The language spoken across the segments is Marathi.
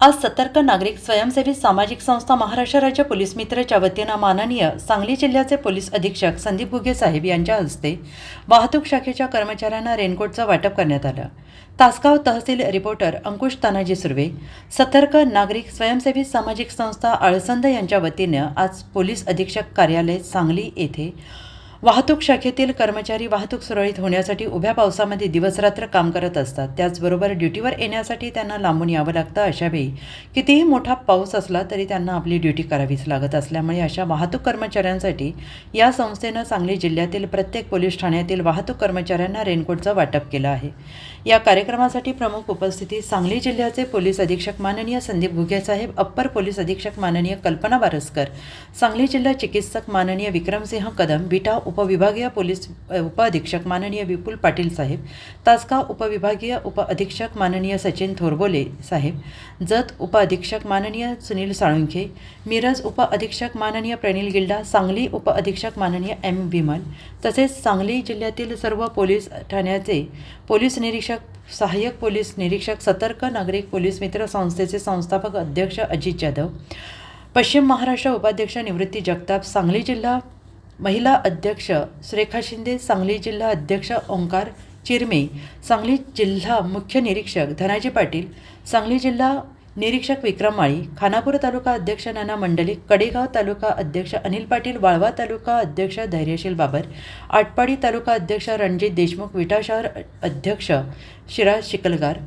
आज सतर्क नागरिक स्वयंसेवी सामाजिक संस्था महाराष्ट्र राज्य पोलीस मित्रच्या वतीनं माननीय सांगली जिल्ह्याचे पोलीस अधीक्षक संदीप घुगे साहेब यांच्या हस्ते वाहतूक शाखेच्या कर्मचाऱ्यांना रेनकोटचं वाटप करण्यात आलं. तासगाव तहसील रिपोर्टर अंकुश तानाजी सुर्वे सतर्क नागरिक स्वयंसेवी सामाजिक संस्था आळसंद यांच्या वतीनं आज पोलीस अधीक्षक कार्यालय सांगली येथे वाहतूक शाखेतील कर्मचारी वाहतूक सुरळीत होण्यासाठी उभ्या पावसामध्ये दिवसरात्र काम करत असतात. त्याचबरोबर ड्युटीवर येण्यासाठी त्यांना लांबून यावं लागतं अशावेळी कितीही मोठा पाऊस असला तरी त्यांना आपली ड्युटी करावीच लागत असल्यामुळे अशा वाहतूक कर्मचाऱ्यांसाठी या संस्थेनं सांगली जिल्ह्यातील प्रत्येक पोलीस ठाण्यातील वाहतूक कर्मचाऱ्यांना रेनकोटचं वाटप केलं आहे. या कार्यक्रमासाठी प्रमुख उपस्थिती सांगली जिल्ह्याचे पोलीस अधीक्षक माननीय संदीप घुगेसाहेब अप्पर पोलीस अधीक्षक माननीय कल्पना वारसकर सांगली जिल्हा चिकित्सक माननीय विक्रमसिंह कदम बिटा उपविभागीय पोलीस अ, उपअधीक्षक माननीय विपुल पाटील साहेब तासगाव उपविभागीय उपअधीक्षक माननीय सचिन थोरबोले साहेब जत उपअधीक्षक माननीय सुनील साळुंखे मिरज उपअधीक्षक माननीय प्रणील गिल्डा सांगली उपअधीक्षक माननीय एम विमल तसेच सांगली जिल्ह्यातील सर्व पोलीस ठाण्याचे पोलीस निरीक्षक सहाय्यक पोलीस निरीक्षक सतर्क नागरिक पोलीस मित्र संस्थेचे संस्थापक अध्यक्ष अजित जाधव पश्चिम महाराष्ट्र उपाध्यक्ष निवृत्ती जगताप सांगली जिल्हा महिला अध्यक्ष सुरेखा शिंदे सांगली जिल्हा अध्यक्ष ओंकार चिरमे सांगली जिल्हा मुख्य निरीक्षक धनाजी पाटील सांगली जिल्हा निरीक्षक विक्रम माळी खानापूर तालुका अध्यक्ष नाना मंडलिक कडेगाव तालुका अध्यक्ष अनिल पाटील वाळवा तालुका अध्यक्ष धैर्यशील बाबर आटपाडी तालुका अध्यक्ष रणजित देशमुख विटा शहर अध्यक्ष शिराज शिकलगार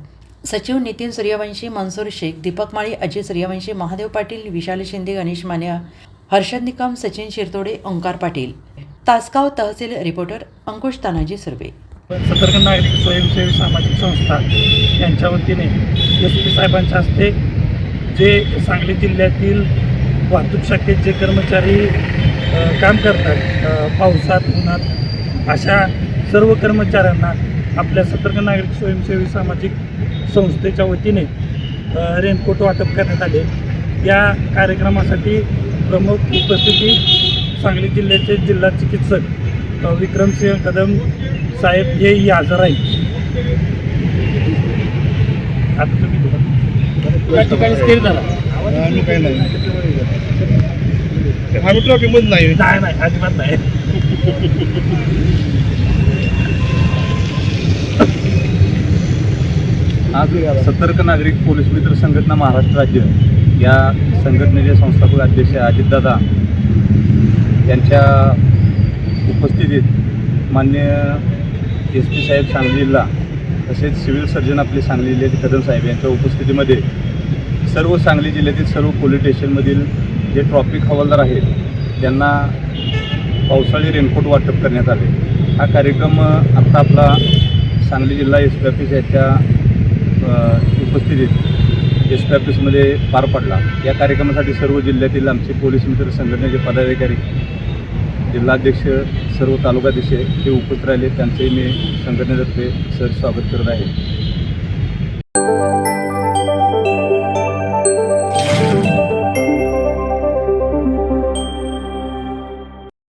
सचिव नितीन सूर्यवंशी मनसूर शेख दीपक माळी अजित सूर्यवंशी महादेव पाटील विशाल शिंदे गणेश माने हर्षद निकम सचिन शिरतोडे ओंकार पाटील. तासगाव तहसील रिपोर्टर अंकुश तानाजी सुर्वे. सतर्क नागरिक स्वयंसेवी सामाजिक संस्था यांच्या वतीने एस पी साहेबांच्या हस्ते जे सांगली जिल्ह्यातील वाहतूक शाखेत जे कर्मचारी काम करतात पावसात उन्हात अशा सर्व कर्मचाऱ्यांना आपल्या सतर्क नागरिक स्वयंसेवी सामाजिक संस्थेच्या वतीने रेनकोट वाटप करण्यात आले. या कार्यक्रमासाठी प्रमुख उपस्थिती सांगली जिल्ह्याचे जिल्हा चिकित्सक विक्रमसिंह कदम साहेब हेही हजर आहेत. आता तुम्ही बोला. या ठिकाणी स्थिर झाला. आम्ही काही नाही आम्ही ट्रॉफिकमध्ये नाही. नाही नाही अजिबात नाही. आज सतर्क नागरिक पोलीस मित्र संघटना महाराष्ट्र राज्य या संघटनेचे संस्थापक अध्यक्ष अजितदादा यांच्या उपस्थितीत मान्य एस पी साहेब सांगली जिल्हा तसेच सिव्हिल सर्जन आपले सांगली जिल्ह्यातील कदम साहेब यांच्या उपस्थितीमध्ये सर्व सांगली जिल्ह्यातील सर्व पोलीस स्टेशनमधील जे ट्रॉफिक हवालदार आहेत त्यांना पावसाळी रेनकोट वाटप करण्यात आले. हा कार्यक्रम आत्ता आपला सांगली जिल्हा एस पी ऑफिस याच्या उपस्थितीत एस पी ऑफिसमध्ये पार पडला. या कार्यक्रमासाठी सर्व जिल्ह्यातील आमचे पोलीस मित्र संघटनेचे पदाधिकारी जिल्हाध्यक्ष सर्व तालुकाध्यक्ष हे उपस्थित राहिले. त्यांचेही मी संघटनेतर्फे सर स्वागत करत आहे.